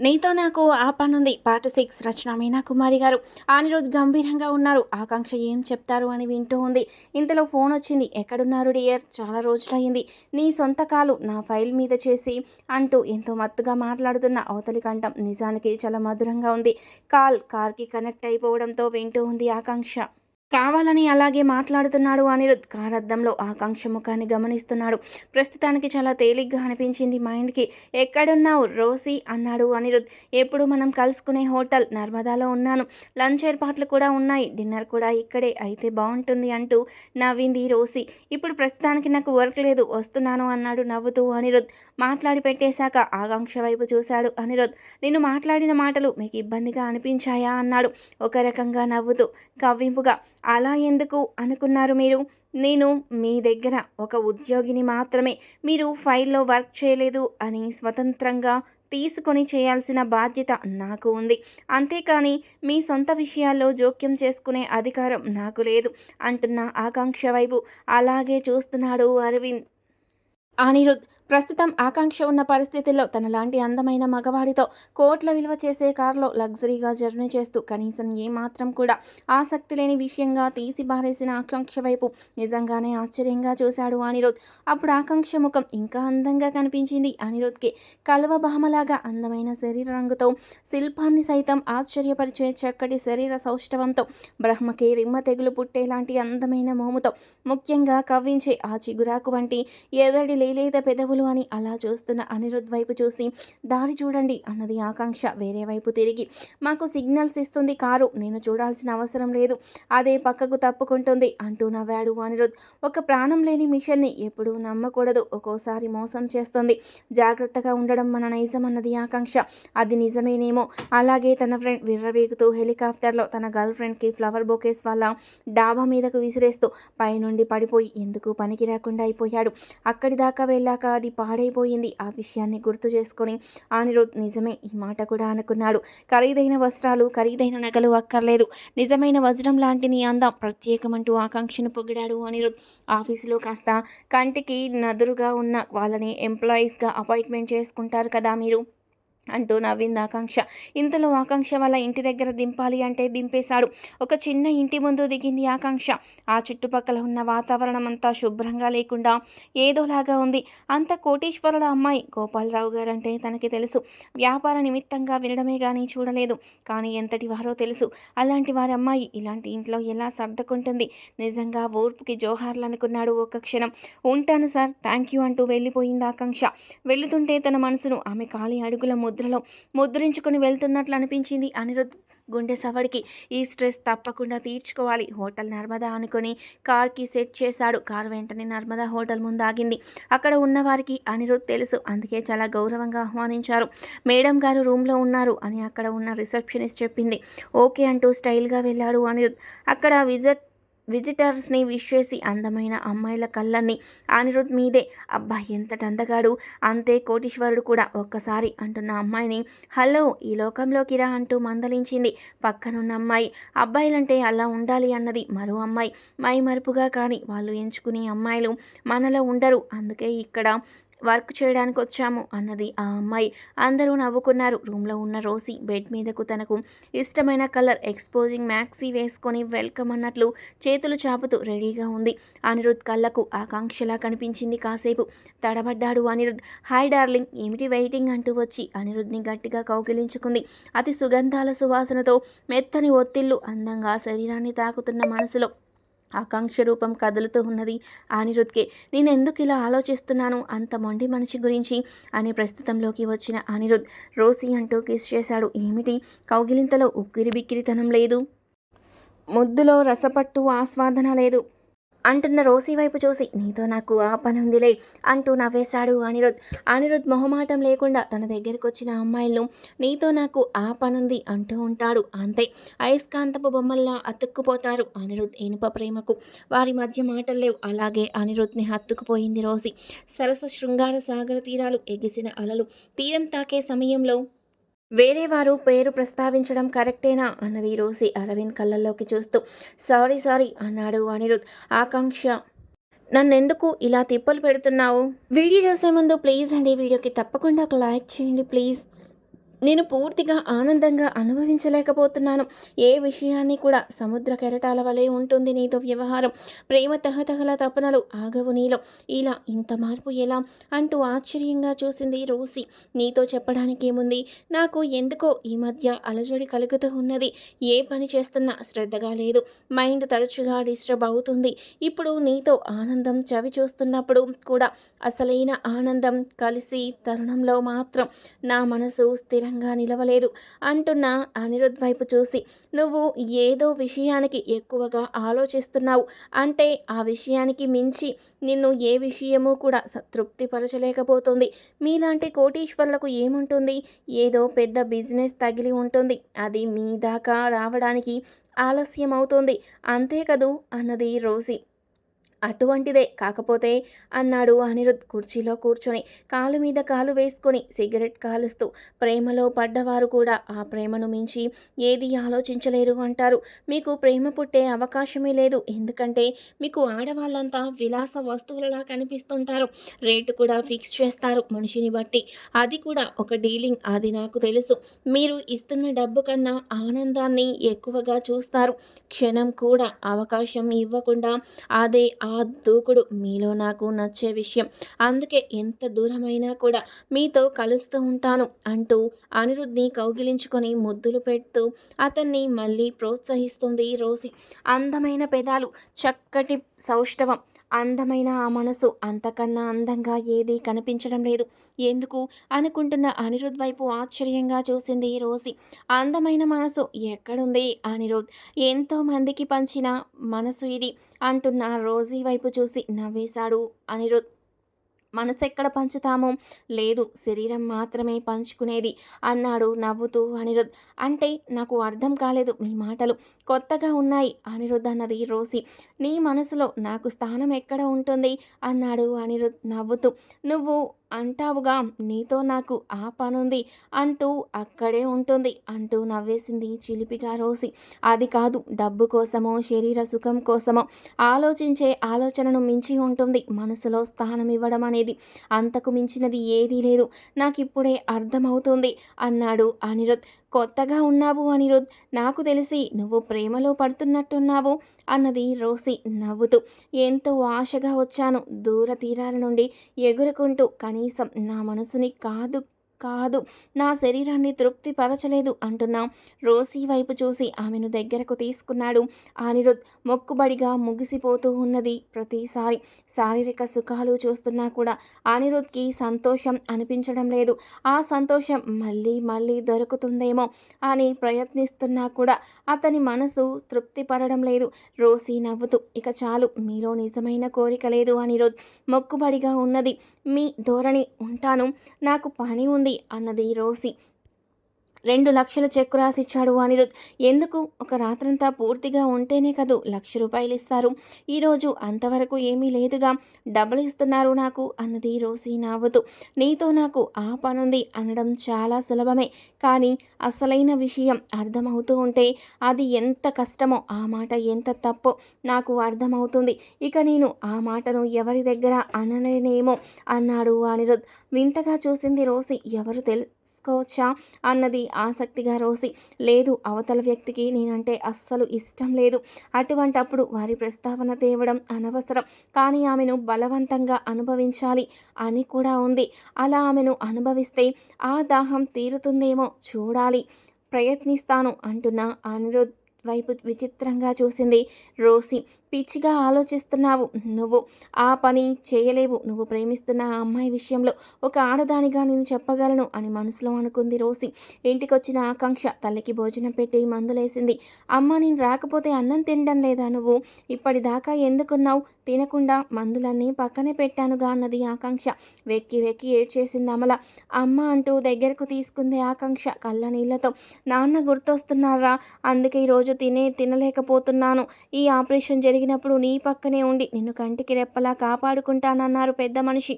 నీతో నాకు ఆ పనుంది పార్ట్ సిక్స్. రచన మీనా కుమారి గారు. అనిరుద్ గంభీరంగా ఉన్నారు. ఆకాంక్ష ఏం చెప్తారు అని వింటూ ఉంది. ఇంతలో ఫోన్ వచ్చింది. ఎక్కడున్నారు డియర్? చాలా రోజులయ్యింది. నీ సొంత కాలు నా ఫైల్ మీద చేసి అంటూ ఎంతో మత్తుగా మాట్లాడుతున్న అవతలి కంఠం నిజానికి చాలా మధురంగా ఉంది. కాల్ కార్కి కనెక్ట్ అయిపోవడంతో వింటూ ఉంది ఆకాంక్ష. కావాలని అలాగే మాట్లాడుతున్నాడు అనిరుద్. కారద్దంలో ఆకాంక్ష ముఖాన్ని గమనిస్తున్నాడు. ప్రస్తుతానికి చాలా తేలిగ్గా అనిపించింది మైండ్కి. ఎక్కడున్నావు రోసి? అన్నాడు అనిరుద్. ఎప్పుడు మనం కలుసుకునే హోటల్ నర్మదాలో ఉన్నాను. లంచ్ ఏర్పాట్లు కూడా ఉన్నాయి. డిన్నర్ కూడా ఇక్కడే. అయితే బాగుంటుంది అంటూ నవ్వింది రోసి. ఇప్పుడు ప్రస్తుతానికి నాకు వర్క్ లేదు. వస్తున్నాను అన్నాడు నవ్వుతూ అనిరుద్. మాట్లాడి పెట్టేశాక ఆకాంక్ష వైపు చూశాడు అనిరుద్. నిన్ను మాట్లాడిన మాటలు మీకు ఇబ్బందిగా అనిపించాయా? అన్నాడు ఒక రకంగా నవ్వుతూ. కవ్వింపుగా. అలా ఎందుకు అనుకున్నారు మీరు? నేను మీ దగ్గర ఒక ఉద్యోగిని మాత్రమే. మీరు ఫైల్లో వర్క్ చేయలేదు అని స్వతంత్రంగా తీసుకొని చేయాల్సిన బాధ్యత నాకు ఉంది. అంతేకాని మీ సొంత విషయాల్లో జోక్యం చేసుకునే అధికారం నాకు లేదు అంటున్న ఆకాంక్ష వైపు అలాగే చూస్తున్నాడు అరవింద్. అనిరుద్ ప్రస్తుతం ఆకాంక్ష ఉన్న పరిస్థితుల్లో తనలాంటి అందమైన మగవాడితో కోట్ల విలువ చేసే కారులో లగ్జరీగా జర్నీ చేస్తూ కనీసం ఏమాత్రం కూడా ఆసక్తి లేని విషయంగా తీసి బారేసిన ఆకాంక్ష వైపు నిజంగానే ఆశ్చర్యంగా చూశాడు అనిరుద్. అప్పుడు ఆకాంక్ష ముఖం ఇంకా అందంగా కనిపించింది అనిరుద్కి. కలవ భామలాగా అందమైన శరీర రంగుతో శిల్పాన్ని సైతం ఆశ్చర్యపరిచే చక్కటి శరీర సౌష్ఠవంతో బ్రహ్మకి రిమ్మ తెగులు పుట్టేలాంటి అందమైన మోముతో ముఖ్యంగా కవ్వించే ఆ చిగురాకు వంటి ఎర్రడి లేలేత పెదవులు అని అలా చూస్తున్న అనిరుద్ వైపు చూసి దారి చూడండి అన్నది ఆకాంక్ష వేరే వైపు తిరిగి. మాకు సిగ్నల్స్ ఇస్తుంది కారు నేను చూడాల్సిన అవసరం లేదు అదే పక్కకు తప్పుకుంటుంది అంటూ నవ్వాడు అనిరుద్. ఒక ప్రాణం లేని మిషన్ని ఎప్పుడూ నమ్మకూడదు ఒక్కోసారి మోసం చేస్తుంది. జాగ్రత్తగా ఉండడం మన నైజం అన్నది ఆకాంక్ష. అది నిజమేనేమో. అలాగే తన ఫ్రెండ్ విర్రవీగుతూ హెలికాప్టర్లో తన గర్ల్ ఫ్రెండ్కి ఫ్లవర్ బొకేస్ వల్ల డాబా మీదకు విసిరేస్తూ పైనుండి పడిపోయి ఎందుకు పనికి రాకుండా అయిపోయాడు. అక్కడి దాకా వెళ్ళాక అది పాడైపోయింది. ఆ విషయాన్ని గుర్తు చేసుకొని అనిరుద్ నిజమే ఈ మాట కూడా అనుకున్నాడు. ఖరీదైన వస్త్రాలు ఖరీదైన నగలు అక్కర్లేదు. నిజమైన వజ్రం లాంటి నీ అందం. ప్రత్యేకమంటూ ఆకాంక్షను పొగిడాడు అనిరుద్. ఆఫీసులో కాస్త కంటికి నదురుగా ఉన్న వాళ్ళని ఎంప్లాయీస్గా అపాయింట్మెంట్ చేసుకుంటారు కదా మీరు? అంటూ నవ్వింది ఆకాంక్ష. ఇంతలో ఆకాంక్ష వాళ్ళ ఇంటి దగ్గర దింపాలి అంటే దింపేశాడు. ఒక చిన్న ఇంటి ముందు దిగింది ఆకాంక్ష. ఆ చుట్టుపక్కల ఉన్న వాతావరణం అంతా శుభ్రంగా లేకుండా ఏదోలాగా ఉంది. అంత కోటీశ్వరుల అమ్మాయి గోపాలరావు గారంటే తనకి తెలుసు. వ్యాపార నిమిత్తంగా వినడమే కానీ చూడలేదు. కానీ ఎంతటి వారో తెలుసు. అలాంటి వారి అమ్మాయి ఇలాంటి ఇంట్లో ఎలా సర్దుకుంటుంది? నిజంగా ఓర్పుకి జోహార్లు అనుకున్నాడు ఒక క్షణం. ఉంటాను సార్ థ్యాంక్ యూ అంటూ వెళ్ళిపోయింది ఆకాంక్ష. వెళుతుంటే తన మనసును ఆమె ఖాళీ అడుగుల ముద్దు ముద్రలో ముద్రించుకొని వెళ్తున్నట్లు అనిపించింది అనిరుద్ధ్ గుండె సవడికి ఈ స్ట్రెస్ తప్పకుండా తీర్చుకోవాలి. హోటల్ నర్మదా అనుకొని కార్కి సెట్ చేశాడు. కారు వెంటనే నర్మదా హోటల్ ముందు ఆగింది అక్కడ ఉన్నవారికి అనిరుద్ తెలుసు. అందుకే చాలా గౌరవంగా ఆహ్వానించారు. మేడం గారు రూమ్లో ఉన్నారు అని అక్కడ ఉన్న రిసెప్షనిస్ట్ చెప్పింది. ఓకే అంటూ స్టైల్గా వెళ్ళాడు అనిరుద్. అక్కడ విజిట్ విజిటర్స్ని విష్ చేసి అందమైన అమ్మాయిల కళ్ళని అనిరుద్ మీదే. అబ్బా ఎంతటి అందగాడు. అంతే కోటీశ్వరుడు కూడా ఒక్కసారి అంటున్న అమ్మాయిని హలో ఈ లోకంలోకి రా అంటూ మందలించింది పక్కనున్న అమ్మాయి. అబ్బాయిలంటే అలా ఉండాలి అన్నది మరో అమ్మాయి. మై మరుపుగా కానీ వాళ్ళు ఎంచుకునే అమ్మాయిలు మనలో ఉండరు. అందుకే ఇక్కడ వర్క్ చేయడానికి వచ్చాము అన్నది ఆ అమ్మాయి. అందరూ నవ్వుకున్నారు. రూమ్లో ఉన్న రోజీ బెడ్ మీదకు తనకు ఇష్టమైన కలర్ ఎక్స్పోజింగ్ మ్యాక్సీ వేసుకొని వెల్కమ్ అన్నట్లు చేతులు చాపుతూ రెడీగా ఉంది. అనిరుద్ కళ్ళకు ఆకాంక్షలా కనిపించింది కాసేపు. తడబడ్డాడు అనిరుద్. Hi darling. ఏమిటి వెయిటింగ్? అంటూ వచ్చి అనిరుద్ని గట్టిగా కౌగిలించుకుంది. అతి సుగంధాల సువాసనతో మెత్తని ఒత్తిళ్ళు అందంగా శరీరాన్ని తాకుతున్న మనసులో ఆకాంక్ష రూపం కదులుతూ ఉన్నది. అనిరుద్కే నేను ఎందుకు ఇలా ఆలోచిస్తున్నాను? అంత మొండి మనిషి గురించి అని ప్రస్తుతంలోకి వచ్చిన అనిరుద్ రోసి అంటూ కిస్ చేశాడు. ఏమిటి? కౌగిలింతలో ఉక్కిరి బిక్కిరితనం లేదు. ముద్దులో రసపట్టు ఆస్వాదన లేదు. అంటున్న రోసి వైపు చూసి నీతో నాకు ఆ పని ఉందిలే అంటూ నవ్వేశాడు అనిరుద్. అనిరుద్ మొహమాటం లేకుండా తన దగ్గరికి వచ్చిన అమ్మాయిలను నీతో నాకు ఆ పనుంది అంటూ ఉంటాడు. అంతే అయస్కాంతపు బొమ్మల్లా అతుక్కుపోతారు అనిరుద్ ఇనుప ప్రేమకు. వారి మధ్య మాటలు లేవు. అలాగే అనిరుద్ని హత్తుకుపోయింది రోసి. సరస శృంగార సాగర తీరాలు ఎగిసిన అలలు తీరం తాకే సమయంలో వేరే వారు పేరు ప్రస్తావించడం కరెక్టేనా? అన్నది రోసి అరవింద్ కళ్ళల్లోకి చూస్తూ. సారీ సారీ అన్నాడు అనిరుద్. ఆకాంక్ష. నన్నెందుకు ఇలా తిప్పలు పెడుతున్నావు? వీడియో చూసే ముందు ప్లీజ్ అండి వీడియోకి తప్పకుండా ఒక లైక్ చేయండి ప్లీజ్. నేను పూర్తిగా ఆనందంగా అనుభవించలేకపోతున్నాను. ఏ విషయాన్ని కూడా సముద్ర కెరటాల వలె ఉంటుంది నీతో వ్యవహారం. ప్రేమ తహతహల తపనలు ఆగవు నీలో. ఇలా ఇంత మార్పు ఎలా? అంటూ ఆశ్చర్యంగా చూసింది రోసి. నీతో చెప్పడానికేముంది? నాకు ఎందుకో ఈ మధ్య అలజడి కలుగుతూ ఉన్నది. ఏ పని చేస్తున్నా శ్రద్ధగా లేదు. మైండ్ తరచుగా డిస్టర్బ్ అవుతుంది. ఇప్పుడు నీతో ఆనందం చవి చూస్తున్నప్పుడు కూడా అసలైన ఆనందం కలిసి తరుణంలో మాత్రం నా మనసు స్థిర స్థిరంగా నిలవలేదు అంటున్న అనిరుద్ వైపు చూసి. నువ్వు ఏదో విషయానికి ఎక్కువగా ఆలోచిస్తున్నావు. అంటే ఆ విషయానికి మించి నిన్ను ఏ విషయము కూడా సంతృప్తిపరచలేకపోతుంది. మీలాంటి కోటీశ్వర్లకు ఏముంటుంది? ఏదో పెద్ద బిజినెస్ తగిలి ఉంటుంది. అది మీ దాకా రావడానికి ఆలస్యం అవుతుంది అంతే కదూ? అన్నది రోజీ అటువంటిదే. కాకపోతే అన్నాడు అనిరుద్ కుర్చీలో కూర్చొని కాలు మీద కాలు వేసుకొని సిగరెట్ కాలుస్తూ. ప్రేమలో పడ్డవారు కూడా ఆ ప్రేమను మించి ఏది ఆలోచించలేరు అంటారు. మీకు ప్రేమ పుట్టే అవకాశమే లేదు. ఎందుకంటే మీకు ఆడవాళ్ళంతా విలాస వస్తువులలా కనిపిస్తుంటారు. రేటు కూడా ఫిక్స్ చేస్తారు మనిషిని బట్టి. అది కూడా ఒక డీలింగ్. అది నాకు తెలుసు. మీరు ఇస్తున్న డబ్బు కన్నా ఆనందాన్ని ఎక్కువగా చూస్తారు. క్షణం కూడా అవకాశం ఇవ్వకుండా అదే ఆ దూకుడు మీలో నాకు నచ్చే విషయం. అందుకే ఎంత దూరమైనా కూడా మీతో కలుస్తూ ఉంటాను అంటూ అనిరుద్ధిని కౌగిలించుకొని ముద్దులు పెడుతూ అతన్ని మళ్ళీ ప్రోత్సహిస్తుంది రోజీ అందమైన పెదాలు చక్కటి సౌష్ఠవం అందమైన ఆ మనసు అంతకన్నా అందంగా ఏదీ కనిపించడం లేదు. ఎందుకు? అనుకుంటున్న అనిరుద్ వైపు ఆశ్చర్యంగా చూసింది రోజి అందమైన మనసు ఎక్కడుంది అనిరుద్? ఎంతో మందికి పంచిన మనసు ఇది అంటున్న రోజీ వైపు చూసి నవ్వేశాడు అనిరుద్. మనసు ఎక్కడ పంచుతామో? లేదు శరీరం మాత్రమే పంచుకునేది అన్నాడు నవ్వుతూ అనిరుద్. అంటే నాకు అర్థం కాలేదు మీ మాటలు. కొత్తగా ఉన్నాయి అనిరుద్ అన్నది రోసి. నీ మనసులో నాకు స్థానం ఎక్కడ ఉంటుంది? అన్నాడు అనిరుద్ నవ్వుతూ. నువ్వు అంటావుగా నీతో నాకు ఆ పనుంది అంటూ అక్కడే ఉంటుంది అంటూ నవ్వేసింది చిలిపిగా రోసి. అది కాదు డబ్బు కోసమో శరీర సుఖం కోసమో ఆలోచించే ఆలోచనను మించి ఉంటుంది మనసులో స్థానం ఇవ్వడం అనేది. అంతకు మించినది ఏదీ లేదు. నాకు ఇప్పుడే అర్థమవుతుంది అన్నాడు అనిరుద్. కొత్తగా ఉన్నావు అనిరుద్. నాకు తెలిసి నువ్వు ప్రేమలో పడుతున్నట్టున్నావు అన్నది రోసి నవ్వుతూ. ఎంతో ఆశగా వచ్చాను. దూర తీరాల నుండి ఎగురుకుంటూ కనీసం నా మనసుని కాదు కాదు. నా శరీరాన్ని తృప్తిపరచలేదు అంటున్నా. రోసీ వైపు చూసి ఆమెను దగ్గరకు తీసుకున్నాడు. అనిరుద్ మొక్కుబడిగా ముగిసిపోతూ ఉన్నది. ప్రతిసారి శారీరక సుఖాలు చూస్తున్నా కూడా అనిరుద్కి సంతోషం అనిపించడం లేదు. ఆ సంతోషం మళ్ళీ మళ్ళీ దొరుకుతుందేమో అని ప్రయత్నిస్తున్నా కూడా అతని మనసు తృప్తిపడడం లేదు. రోసీ నవ్వుతూ ఇక చాలు మీలో నిజమైన కోరిక లేదు అనిరుద్. మొక్కుబడిగా ఉన్నది. మీ ధోరణి ఉంటాను. నాకు పని ఉంది అన్నది రోసి. రెండు లక్షల చెక్కు రాసిచ్చాడు అనిరుద్. ఎందుకు? ఒక రాత్రంతా పూర్తిగా ఉంటేనే కదూ లక్ష రూపాయలు ఇస్తారు. ఈరోజు అంతవరకు ఏమీ లేదుగా. డబ్బులు ఇస్తున్నారు నాకు అన్నది రోసి నవ్వుతూ నీతో నాకు ఆ పనుంది అనడం చాలా సులభమే. కానీ అసలైన విషయం అర్థమవుతూ ఉంటే అది ఎంత కష్టమో ఆ మాట ఎంత తప్పో నాకు అర్థమవుతుంది. ఇక నేను ఆ మాటను ఎవరి దగ్గర అనలేనేమో అన్నాడు అనిరుద్. వింతగా చూసింది రోసి ఎవరు తెలుసుకోవచ్చా? అన్నది ఆసక్తిగా రోసి లేదు అవతల వ్యక్తికి నేనంటే అస్సలు ఇష్టం లేదు. అటువంటప్పుడు వారి ప్రస్తావన తేవడం అనవసరం. కానీ ఆమెను బలవంతంగా అనుభవించాలి అని కూడా ఉంది. అలా ఆమెను అనుభవిస్తే ఆ దాహం తీరుతుందేమో చూడాలి. ప్రయత్నిస్తాను అంటున్న అనిరుద్ వైపు విచిత్రంగా చూసింది రోసి. పిచ్చిగా ఆలోచిస్తున్నావు. నువ్వు ఆ పని చేయలేవు. నువ్వు ప్రేమిస్తున్న ఆ అమ్మాయి విషయంలో ఒక ఆడదానిగా నేను చెప్పగలను అని మనసులో అనుకుంది రోసి. ఇంటికొచ్చిన ఆకాంక్ష తల్లికి భోజనం పెట్టి మందులేసింది. అమ్మ నేను రాకపోతే అన్నం తినడం లేదా నువ్వు? ఇప్పటిదాకా ఎందుకున్నావు? తినకుండా మందులన్నీ పక్కనే పెట్టానుగా అన్నది ఆకాంక్ష. వెక్కి వెక్కి ఏడ్చేసింది అమల. అమ్మ అంటూ దగ్గరకు తీసుకుంది ఆకాంక్ష కళ్ళ నీళ్ళతో నాన్న గుర్తొస్తున్నారా? అందుకే ఈరోజు తినే తినలేకపోతున్నాను. ఈ ఆపరేషన్ జరిగి జరిగినప్పుడు నీ పక్కనే ఉండి నిన్ను కంటికి రెప్పలా కాపాడుకుంటానన్నారు పెద్ద మనిషి.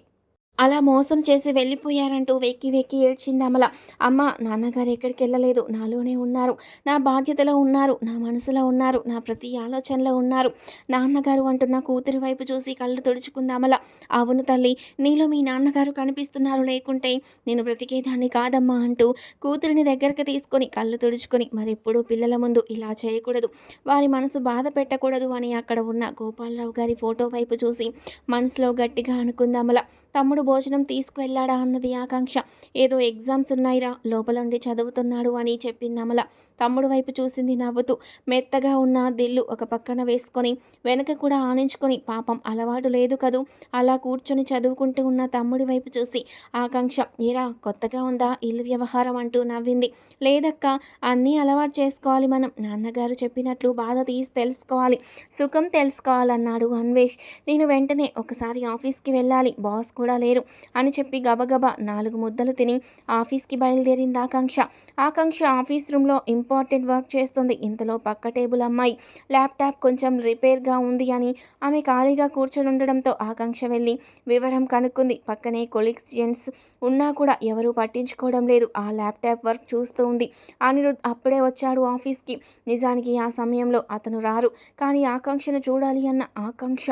అలా మోసం చేసి వెళ్ళిపోయారంటూ వెక్కి వెక్కి ఏడ్చింది అమల. అమ్మ నాన్నగారు ఎక్కడికి వెళ్ళలేదు. నాలోనే ఉన్నారు. నా బాధ్యతలో ఉన్నారు. నా మనసులో ఉన్నారు. నా ప్రతి ఆలోచనలో ఉన్నారు. నాన్నగారు అంటున్న కూతురి వైపు చూసి కళ్ళు తుడుచుకుంది అమల. అవును తల్లి నీలో మీ నాన్నగారు కనిపిస్తున్నారు లేకుంటే నేను బ్రతికేదాన్ని కాదమ్మా అంటూ కూతురిని దగ్గరకు తీసుకొని కళ్ళు తుడుచుకొని మరెప్పుడూ పిల్లల ముందు ఇలా చేయకూడదు. వారి మనసు బాధ పెట్టకూడదు అని అక్కడ ఉన్న గోపాలరావు గారి ఫోటో వైపు చూసి మనసులో గట్టిగా అనుకుంది అమల. తమ్ముడు భోజనం తీసుకువెళ్ళాడా అన్నది ఆకాంక్ష. ఏదో ఎగ్జామ్స్ ఉన్నాయిరా లోపల ఉండి చదువుతున్నాడు అని చెప్పింది అమల. తమ్ముడు వైపు చూసింది నవ్వుతూ మెత్తగా ఉన్న దిల్లు ఒక పక్కన వేసుకొని వెనక కూడా ఆనించుకొని పాపం అలవాటు లేదు కదూ. అలా కూర్చొని చదువుకుంటూ ఉన్న తమ్ముడి వైపు చూసి ఆకాంక్ష ఏరా కొత్తగా ఉందా ఇల్లు వ్యవహారం అంటూ నవ్వింది. లేదక్క అన్నీ అలవాటు చేసుకోవాలి మనం. నాన్నగారు చెప్పినట్లు బాధ తీసి తెలుసుకోవాలి. సుఖం తెలుసుకోవాలన్నాడు అన్వేష్. నేను వెంటనే ఒకసారి ఆఫీస్కి వెళ్ళాలి. బాస్ కూడా లేరు. అని చెప్పి గబగబా నాలుగు ముద్దలు తిని ఆఫీస్కి బయలుదేరింది ఆకాంక్ష. ఆకాంక్ష ఆఫీస్ రూమ్లో ఇంపార్టెంట్ వర్క్ చేస్తుంది. ఇంతలో పక్క టేబుల్ అమ్మాయి ల్యాప్టాప్ కొంచెం రిపేర్గా ఉంది అని ఆమె ఖాళీగా కూర్చొని ఉండడంతో ఆకాంక్ష వెళ్ళి వివరం కనుక్కుంది. పక్కనే కొలీగ్స్ జెంట్స్ ఉన్నా కూడా ఎవరూ పట్టించుకోవడం లేదు. ఆ ల్యాప్టాప్ వర్క్ చూస్తూ ఉంది. అనిరుద్ అప్పుడే వచ్చాడు ఆఫీస్కి. నిజానికి ఆ సమయంలో అతను రారు. కానీ ఆకాంక్షను చూడాలి అన్న ఆకాంక్ష.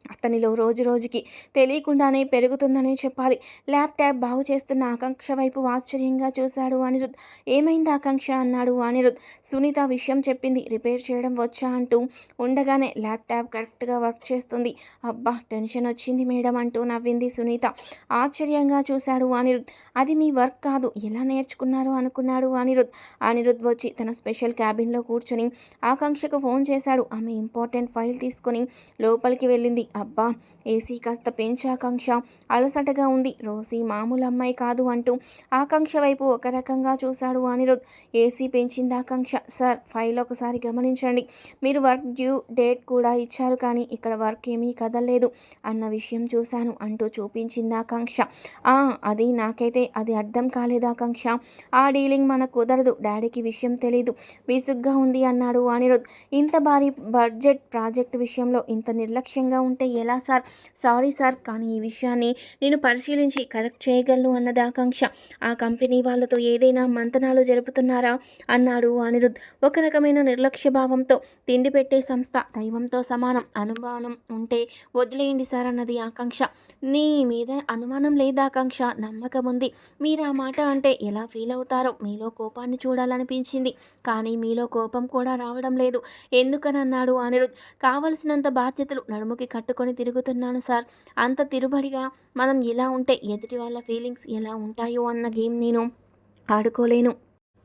అతనిలో రోజు రోజుకి తెలియకుండానే పెరుగుతుందనే చెప్పాలి. ల్యాప్టాప్ బాగు చేస్తున్న ఆకాంక్ష వైపు ఆశ్చర్యంగా చూశాడు అనిరుద్. ఏమైంది ఆకాంక్ష? అన్నాడు అనిరుద్. సునీత విషయం చెప్పింది. రిపేర్ చేయడం వచ్చా అంటూ ఉండగానే ల్యాప్టాప్ కరెక్ట్గా వర్క్ చేస్తుంది. అబ్బా టెన్షన్ వచ్చింది మేడం అంటూ నవ్వింది సునీత. ఆశ్చర్యంగా చూశాడు అనిరుద్. అది మీ వర్క్ కాదు. ఎలా నేర్చుకున్నారు అనుకున్నాడు అనిరుద్. అనిరుద్ వచ్చి తన స్పెషల్ క్యాబిన్లో కూర్చొని ఆకాంక్షకు ఫోన్ చేశాడు. ఆమె ఇంపార్టెంట్ ఫైల్ తీసుకొని లోపలికి వెళ్ళింది. అబ్బా ఏసీ కాస్త పెంచాకాంక్ష. అలసటగా ఉంది. రోజీ మామూలు అమ్మాయి కాదు అంటూ ఆకాంక్ష వైపు ఒక రకంగా చూశాడు అనిరుద్. ఏసీ పెంచింది ఆకాంక్ష. సార్ ఫైల్ ఒకసారి గమనించండి. మీరు వర్క్ డ్యూ డేట్ కూడా ఇచ్చారు కానీ ఇక్కడ వర్క్ ఏమీ కదలలేదు అన్న విషయం చూశాను అంటూ చూపించింది ఆకాంక్ష. ఆ అది నాకైతే అది అర్థం కాలేదు ఆకాంక్ష. ఆ డీలింగ్ మనకు కుదరదు. డాడీకి విషయం తెలీదు. విసుగ్గా ఉంది అన్నాడు అనిరుద్. ఇంత భారీ బడ్జెట్ ప్రాజెక్ట్ విషయంలో ఇంత నిర్లక్ష్యంగా ఉంటే అంటే ఎలా సార్? సారీ సార్ కానీ ఈ విషయాన్ని నేను పరిశీలించి కరెక్ట్ చేయగలను అన్నది ఆకాంక్ష. ఆ కంపెనీ వాళ్ళతో ఏదైనా మంతనాలు జరుపుతున్నారా? అన్నాడు అనిరుద్. ఒక రకమైన నిర్లక్ష్య భావంతో తిండి పెట్టే సంస్థ దైవంతో సమానం అనుమానం ఉంటే వదిలేయండి సార్ అన్నది ఆకాంక్ష. నీ మీద అనుమానం లేదా ఆకాంక్ష నమ్మకం ఉంది. మీరు ఆ మాట అంటే ఎలా ఫీల్ అవుతారో మీలో కోపాన్ని చూడాలనిపించింది. కానీ మీలో కోపం కూడా రావడం లేదు. ఎందుకని అన్నాడు అనిరుద్. కావలసినంత బాధ్యతలు నడుముకి పట్టుకొని తిరుగుతున్నాను సార్. అంత తిరుబడిగా మనం ఎలా ఉంటే ఎదుటి వాళ్ళ ఫీలింగ్స్ ఎలా ఉంటాయో అన్న గేమ్ నేను ఆడుకోలేను.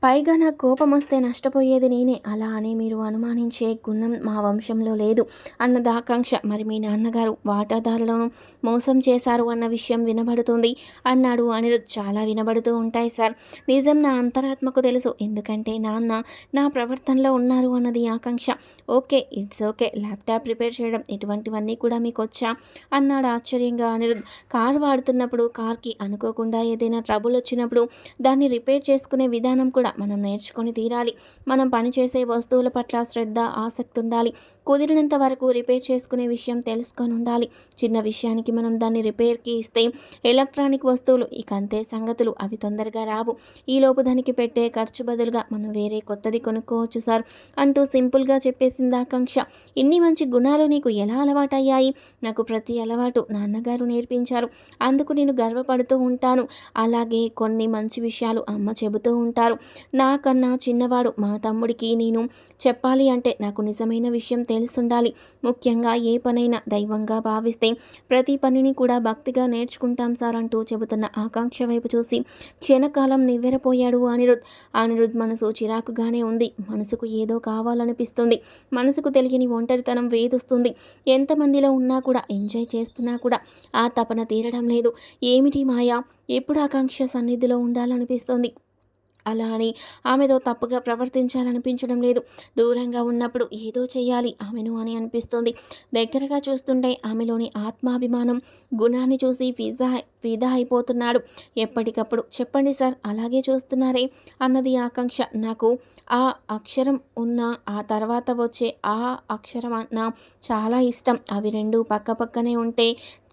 పైగా నాకు కోపం వస్తే నష్టపోయేది నేనే. అలా అని మీరు అనుమానించే గుణం మా వంశంలో లేదు. అన్నది ఆకాంక్ష మరి మీ నాన్నగారు వాటాదారులను మోసం చేశారు అన్న విషయం వినబడుతుంది. అన్నాడు అనిరుద్. చాలా వినబడుతూ ఉంటాయి సార్. నిజం నా అంతరాత్మకు తెలుసు. ఎందుకంటే నాన్న నా ప్రవర్తనలో ఉన్నారు అన్నది Akanksha. Okay it's okay. Laptop repair చేయడం ఇటువంటివన్నీ కూడా మీకు వచ్చా అన్నాడు ఆశ్చర్యంగా అనిరుద్. కార్ వాడుతున్నప్పుడు కార్కి అనుకోకుండా ఏదైనా ట్రబుల్ వచ్చినప్పుడు దాన్ని రిపేర్ చేసుకునే విధానం కూడా మనం నేర్చుకొని తీరాలి. మనం పనిచేసే వస్తువుల పట్ల శ్రద్ధ ఆసక్తి ఉండాలి. కుదిరినంత వరకు రిపేర్ చేసుకునే విషయం తెలుసుకొని ఉండాలి. చిన్న విషయానికి మనం దాన్ని రిపేర్కి ఇస్తే ఎలక్ట్రానిక్ వస్తువులు ఇక అంతే సంగతులు అవి తొందరగా రావు. ఈలోపు దానికి పెట్టే ఖర్చు బదులుగా మనం వేరే కొత్తది కొనుక్కోవచ్చు సార్ అంటూ సింపుల్గా చెప్పేసింది ఆకాంక్ష. ఇన్ని మంచి గుణాలు నీకు ఎలా అలవాటయ్యాయి? నాకు ప్రతి అలవాటు నాన్నగారు నేర్పించారు. అందుకు నేను గర్వపడుతూ ఉంటాను. అలాగే కొన్ని మంచి విషయాలు అమ్మ చెబుతూ ఉంటారు. నాకన్నా చిన్నవాడు మా తమ్ముడికి నేను చెప్పాలి అంటే నాకు నిజమైన విషయం తెలుసుండాలి. ముఖ్యంగా ఏ పనైనా దైవంగా భావిస్తే ప్రతి పనిని కూడా భక్తిగా నేర్చుకుంటాం సార్ అంటూ చెబుతున్న ఆకాంక్ష వైపు చూసి క్షణకాలం నివ్వెరపోయాడు అనిరుద్. అనిరుద్ మనసు చిరాకుగానే ఉంది. మనసుకు ఏదో కావాలనిపిస్తుంది. మనసుకు తెలియని ఒంటరితనం వేధిస్తుంది. ఎంతమందిలో ఉన్నా కూడా ఎంజాయ్ చేస్తున్నా కూడా ఆ తపన తీరడం లేదు. ఏమిటి మాయా? ఎప్పుడు ఆకాంక్ష సన్నిధిలో ఉండాలనిపిస్తుంది? అలా అని ఆమెతో తప్పుగా ప్రవర్తించాలనిపించడం లేదు. దూరంగా ఉన్నప్పుడు ఏదో చేయాలి ఆమెను అని అనిపిస్తుంది. దగ్గరగా చూస్తుంటే ఆమెలోని ఆత్మాభిమానం గుణాన్ని చూసి ఫిజా ఫిదా అయిపోతున్నాడు. ఎప్పటికప్పుడు చెప్పండి సార్ అలాగే చూస్తున్నారే అన్నది ఆకాంక్ష. నాకు ఆ అక్షరం ఉన్న ఆ తర్వాత వచ్చే ఆ అక్షరం అన్న చాలా ఇష్టం. అవి రెండు పక్క పక్కనే ఉంటే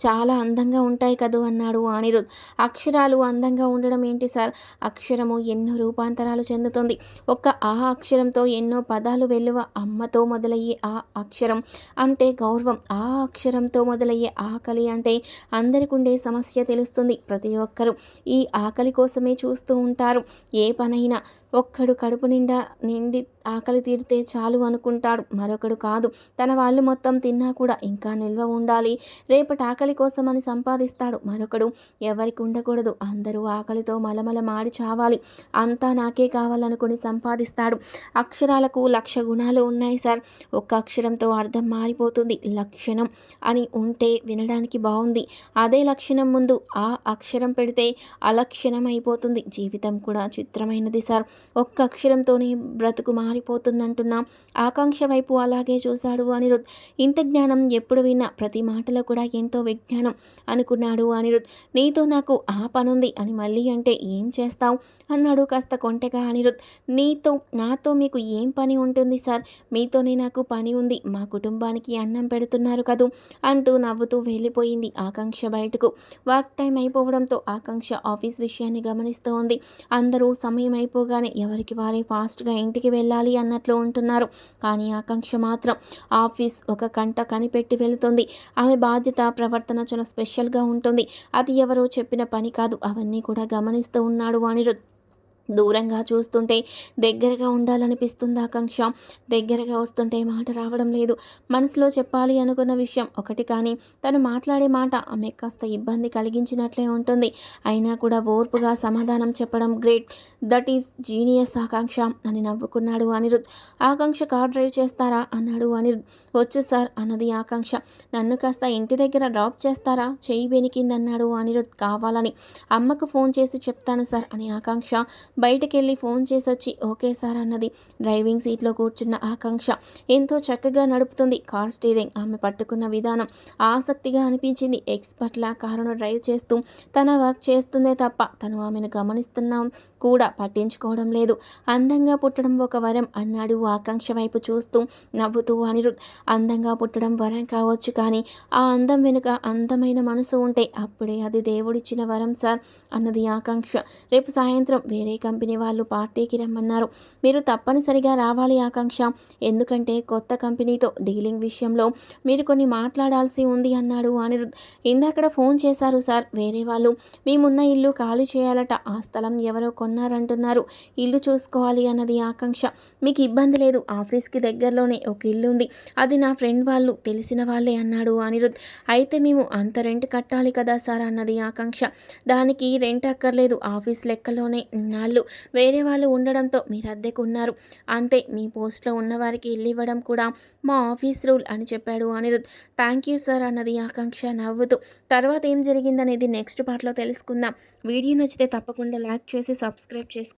చాలా అందంగా ఉంటాయి కదూ అన్నాడు అనిరుద్. అక్షరాలు అందంగా ఉండడం ఏంటి సార్? అక్షరము ఎన్నో రూపాంతరాలు చెందుతుంది. ఒక్క ఆ అక్షరంతో ఎన్నో పదాలు వెలువ అమ్మతో మొదలయ్యే ఆ అక్షరం అంటే గౌరవం. ఆ అక్షరంతో మొదలయ్యే ఆకలి అంటే అందరికుండే సమస్య తెలుస్తుంది ప్రతి ఒక్కరూ. ఈ ఆకలి కోసమే చూస్తూ ఉంటారు. ఏ పనైనా ఒక్కడు కడుపు నిండా నిండి ఆకలి తీరితే చాలు అనుకుంటాడు. మరొకడు కాదు. తన వాళ్ళు మొత్తం తిన్నా కూడా ఇంకా నిల్వ ఉండాలి. రేపటి ఆకలి కోసమని సంపాదిస్తాడు. మరొకడు ఎవరికి ఉండకూడదు. అందరూ ఆకలితో మలమల మాడి చావాలి. అంతా నాకే కావాలనుకుని సంపాదిస్తాడు. అక్షరాలకు లక్ష గుణాలు ఉన్నాయి సార్. ఒక్క అక్షరంతో అర్థం మారిపోతుంది. లక్షణం అని ఉంటే వినడానికి బాగుంది. అదే లక్షణం ముందు ఆ అక్షరం పెడితే అలక్షణం అయిపోతుంది జీవితం కూడా చిత్రమైనది సార్. ఒక్క అక్షరంతోనే బ్రతుకు మారిపోతుందంటున్నా ఆకాంక్ష వైపు అలాగే చూశాడు అనిరుద్. ఇంత జ్ఞానం ఎప్పుడు విన్నా ప్రతి మాటలో కూడా ఎంతో విజ్ఞానం అనుకున్నాడు అనిరుద్. నీతో నాకు ఆ పనుంది అని మళ్ళీ అంటే ఏం చేస్తావు? అన్నాడు కాస్త కొంటెగా అనిరుద్. నీతో నాతో మీకు ఏం పని ఉంటుంది సార్? మీతోనే నాకు పని ఉంది. మా కుటుంబానికి అన్నం పెడుతున్నారు కదూ? అంటూ నవ్వుతూ వెళ్ళిపోయింది ఆకాంక్ష బయటకు. వర్క్ టైం అయిపోవడంతో ఆకాంక్ష ఆఫీస్ విషయాన్ని గమనిస్తూ ఉంది అందరూ సమయం అయిపోగానే ఎవరికి వారే ఫాస్ట్గా ఇంటికి వెళ్ళాలి అన్నట్లు ఉంటున్నారు. కానీ ఆకాంక్ష మాత్రం ఆఫీస్ ఒక కంట కనిపెట్టి వెళుతుంది. ఆమె బాధ్యత ప్రవర్తన చాలా స్పెషల్గా ఉంటుంది. అది ఎవరో చెప్పిన పని కాదు. అవన్నీ కూడా గమనిస్తూ ఉన్నాడు అనిరుద్. దూరంగా చూస్తుంటే దగ్గరగా ఉండాలనిపిస్తుంది ఆకాంక్ష. దగ్గరగా వస్తుంటే మాట రావడం లేదు. మనసులో చెప్పాలి అనుకున్న విషయం ఒకటి కానీ తను మాట్లాడే మాట ఆమె కాస్త ఇబ్బంది కలిగించినట్లే ఉంటుంది. అయినా కూడా ఓర్పుగా సమాధానం చెప్పడం great. That is genius Akanksha అని నవ్వుకున్నాడు అనిరుద్. ఆకాంక్ష కార్ డ్రైవ్ చేస్తారా? అన్నాడు అనిరుద్. వచ్చు సార్ అన్నది ఆకాంక్ష. నన్ను కాస్త ఇంటి దగ్గర డ్రాప్ చేస్తారా? చెయ్యి బెనికిందన్నాడు అనిరుద్ కావాలని. అమ్మకు ఫోన్ చేసి చెప్తాను సార్ అని ఆకాంక్ష బయటకెళ్ళి ఫోన్ చేసి వచ్చి ఓకే సార్ అన్నది. డ్రైవింగ్ సీట్లో కూర్చున్న ఆకాంక్ష ఎంతో చక్కగా నడుపుతుంది. కార్ స్టీరింగ్ ఆమె పట్టుకున్న విధానం ఆసక్తిగా అనిపించింది. ఎక్స్పర్ట్లా కారును డ్రైవ్ చేస్తూ తన వర్క్ చేస్తుందే తప్ప తను ఆమెను గమనిస్తున్నాం కూడా పట్టించుకోవడం లేదు. అందంగా పుట్టడం ఒక వరం అన్నాడు ఆకాంక్ష వైపు చూస్తూ నవ్వుతూ అనిరుద్. అందంగా పుట్టడం వరం కావచ్చు కానీ ఆ అందం వెనుక అందమైన మనసు ఉంటే అప్పుడే అది దేవుడిచ్చిన వరం సార్ అన్నది ఆకాంక్ష. రేపు సాయంత్రం వేరే కంపెనీ వాళ్ళు పార్టీకి రమ్మన్నారు. మీరు తప్పనిసరిగా రావాలి ఆకాంక్ష. ఎందుకంటే కొత్త కంపెనీతో డీలింగ్ విషయంలో మీరు కొన్ని మాట్లాడాల్సి ఉంది అన్నాడు అనిరుద్. ఇందాకడ ఫోన్ చేశారు సార్. వేరే వాళ్ళు మేమున్న ఇల్లు ఖాళీ చేయాలట. ఆ స్థలం ఎవరో కొన్నారంటున్నారు. ఇల్లు చూసుకోవాలి అన్నది ఆకాంక్ష. మీకు ఇబ్బంది లేదు. ఆఫీస్కి దగ్గరలోనే ఒక ఇల్లు ఉంది. అది నా ఫ్రెండ్ వాళ్ళు తెలిసిన వాళ్ళే అన్నాడు అనిరుద్. అయితే మేము అంత రెంట్ కట్టాలి కదా సార్ అన్నది ఆకాంక్ష. దానికి రెంట్ అక్కర్లేదు. ఆఫీస్ లెక్కలోనే నాళ్ళు వేరే వాళ్ళు ఉండడంతో మీరు అద్దెకు ఉన్నారు. అంతే మీ పోస్ట్లో ఉన్నవారికి ఇల్లు ఇవ్వడం కూడా మా ఆఫీస్ రూల్ అని చెప్పాడు అనిరుద్. థ్యాంక్ యూ సార్ అన్నది ఆకాంక్ష నవ్వుతూ. తర్వాత ఏం జరిగిందనేది నెక్స్ట్ పార్ట్లో తెలుసుకుందాం. వీడియో నచ్చితే తప్పకుండా లైక్ చేసి సబ్స్క్రైబ్ చేసుకోండి.